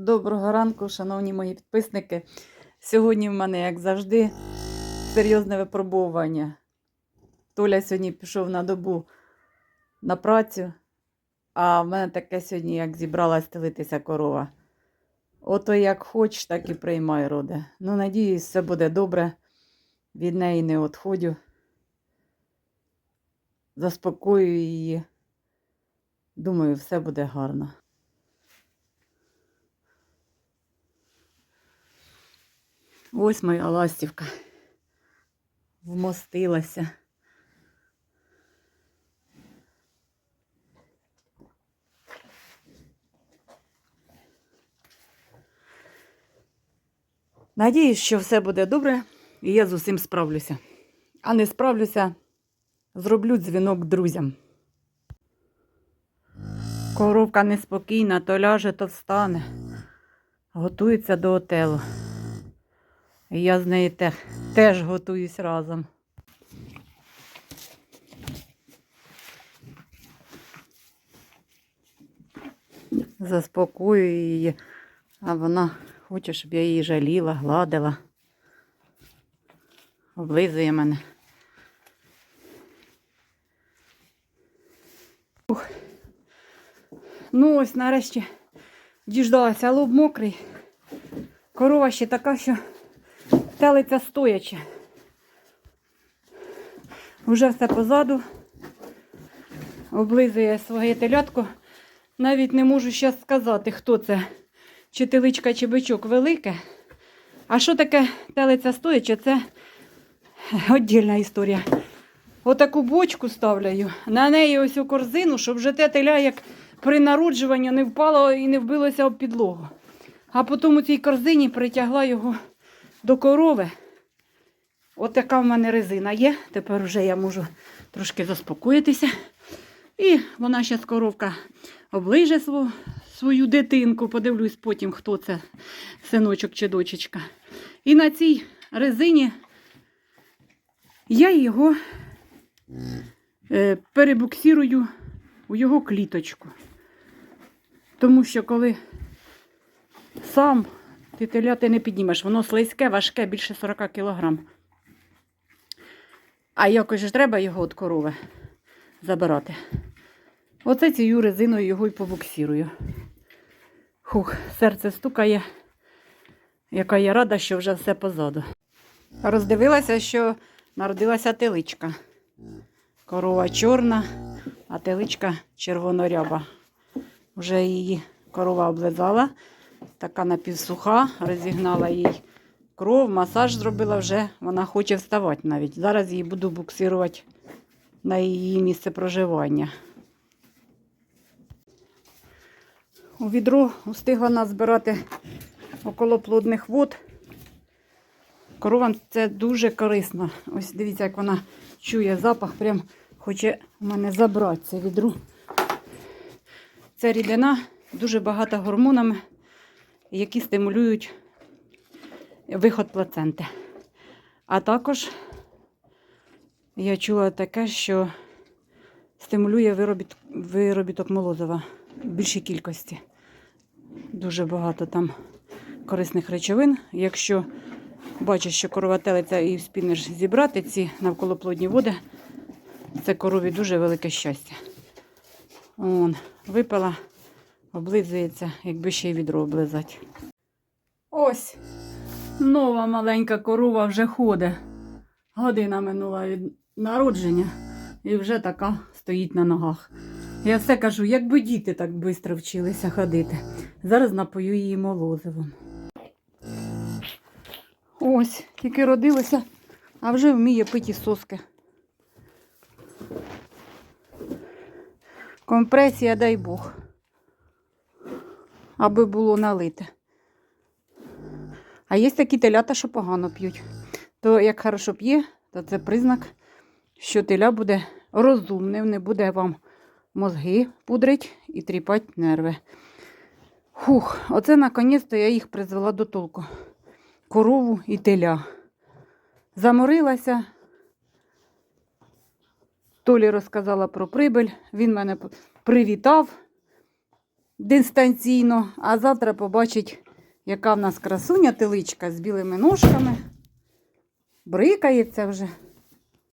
Доброго ранку, шановні мої підписники. Сьогодні в мене, як завжди, серйозне випробування. Толя сьогодні пішов на добу на працю, а в мене таке сьогодні, як зібралась стелитися корова. Ото як хоч, так і приймай, роде. Ну, надіюсь, все буде добре. Від неї не відходю. Заспокоюю її. Думаю, все буде гарно. Ось моя ластівка. Вмостилася. Надіюсь, що все буде добре і я з усім справлюся. А не справлюся, зроблю дзвінок друзям. Коровка неспокійна, то ляже, то встане. Готується до отелу. Я з нею те, теж готуюсь разом. Заспокоюю її, а вона хоче, щоб я її жаліла, гладила, облизує мене. Ух. Ну ось нарешті діждалася, лоб мокрий. Корова ще така, що телиця стояча. Уже все позаду. Облизує своє телятко. Навіть не можу ще сказати, хто це. Чи теличка, чи бичок велике. А що таке телиця стояча, це віддільна історія. Отаку бочку ставляю, на неї ось у корзину, щоб вже те теля, як при народжуванні, не впало і не вбилося об підлогу. А потім у цій корзині притягла його до корови. От така в мене резина є. Тепер вже я можу трошки заспокоїтися. І вона зараз коровка оближе свою, свою дитинку. Подивлюсь потім, хто це, синочок чи дочечка. І на цій резині я його е, перебуксирую у його кліточку. Тому що коли сам ти теля ти не піднімеш, воно слизьке, важке, більше 40 кг. А якось ж треба його від корови забирати. Оце цією резиною його й побуксірую. Хух, серце стукає, яка я рада, що вже все позаду. Роздивилася, що народилася теличка. Корова чорна, а теличка червоноряба. Вже її корова облизала, така напівсуха, розігнала їй кров, масаж зробила вже, вона хоче вставати навіть. Зараз її буду буксирувати на її місце проживання. У відро встигла назбирати околоплодних вод. Коровам це дуже корисно. Ось дивіться, як вона чує запах, прям хоче у мене забрати це відро. Ця рідина дуже багата гормонами, які стимулюють виход плаценти. А також я чула таке, що стимулює виробіт, виробіток молозива в більшій кількості. Дуже багато там корисних речовин. Якщо бачиш, що корова телиця і вспінеш зібрати ці навколоплодні води, це корові дуже велике щастя. Он, випила, облизується, якби ще й відро облизати. Ось нова маленька корова вже ходить. Година минула від народження і вже така стоїть на ногах. Я все кажу, якби діти так швидко вчилися ходити. Зараз напою її молозивом. Ось, тільки родилася, а вже вміє пити соски. Компресія, дай Бог. Аби було налите. А є такі телята, що погано п'ють. То як хорошо п'є, то це признак, що теля буде розумним, не буде вам мозги пудрить і тріпати нерви. Хух, оце наконець-то я їх призвела до толку. Корову і теля. Заморилася. Толі розказала про прибиль, він мене привітав. Дистанційно, а завтра побачить, яка в нас красуня теличка з білими ножками. Брикається вже.